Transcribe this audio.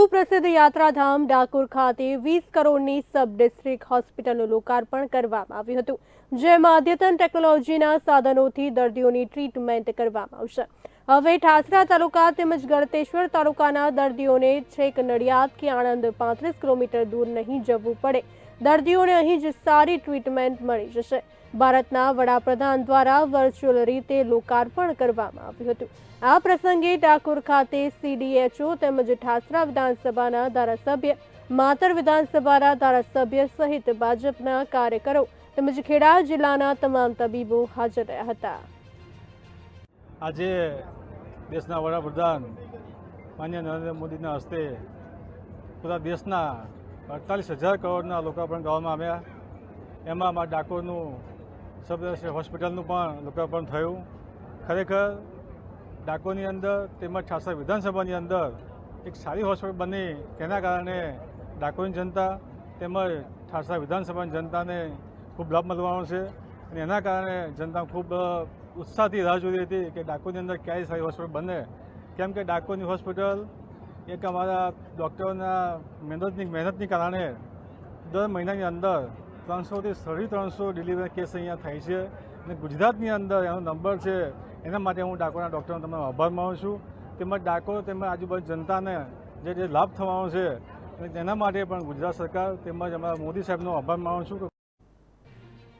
સુપ્રસિદ્ધ યાત્રાધામ ડાકોર ખાતે વીસ કરોડની સબ ડિસ્ટ્રિક્ટ હોસ્પિટલનું લોકાર્પણ કરવામાં આવ્યું હતું, જેમાં અદ્યતન ટેકનોલોજીના સાધનોથી દર્દીઓની ટ્રીટમેન્ટ કરવામાં આવશે. હવે ઠાસરા તાલુકા તેમજ ગળતેશ્વર તાલુકાના દર્દીઓને છેક નડિયાદ કે આણંદ પાંત્રીસ કિલોમીટર દૂર નહીં જવું પડે દર્દીઓને અહીં જ સારી ટ્રીટમેન્ટ મળી જશે. ભારતના વડાપ્રધાન દ્વારા વર્ચ્યુઅલ રીતે લોકાર્પણ કરવામાં આવ્યું હતું. આ પ્રસંગે ડાકોર ખાતે સીડીએચઓ તેમજ ઠાસરા વિધાનસભાના ધારાસભ્ય, માતર વિધાનસભાના ધારાસભ્ય સહિત ભાજપના કાર્યકરો તેમજ ખેડા જિલ્લાના તમામ તબીબો હાજર રહ્યા હતા. આજે દેશના વડાપ્રધાન માન્ય નરેન્દ્ર મોદીના હસ્તે પૂરા દેશના અડતાલીસ હજાર કરોડના લોકાર્પણ કરવામાં આવ્યા. એમાં અમારા ડાકોરનું સબ હોસ્પિટલનું પણ લોકાર્પણ થયું. ખરેખર ડાકોરની અંદર તેમજ ઠાસર વિધાનસભાની અંદર એક સારી હોસ્પિટલ બની તેના કારણે ડાકોરની જનતા તેમજ ઠાસર વિધાનસભાની જનતાને ખૂબ લાભ મળવાનો છે અને એના કારણે જનતા ખૂબ ઉત્સાહથી રાહ જોઈ હતી કે ડાકોરની અંદર ક્યારે સારી હોસ્પિટલ બને. કેમ કે ડાકોરની હોસ્પિટલ એક અમારા ડૉક્ટરોના મહેનતની મહેનતની કારણે દર મહિનાની અંદર ત્રણસોથી સાડી ત્રણસો ડિલિવરી કેસ અહીંયા થાય છે. અને ગુજરાતની અંદર એનો નંબર છે, એના માટે હું ડાકોરના ડૉક્ટરનો તમને આભાર માનું છું. તેમજ ડાકોર તેમજ આજુબાજુ જનતાને જે જે લાભ થવાનો છે, અને તેના માટે પણ ગુજરાત સરકાર તેમજ અમારા મોદી સાહેબનો આભાર માનું છું કે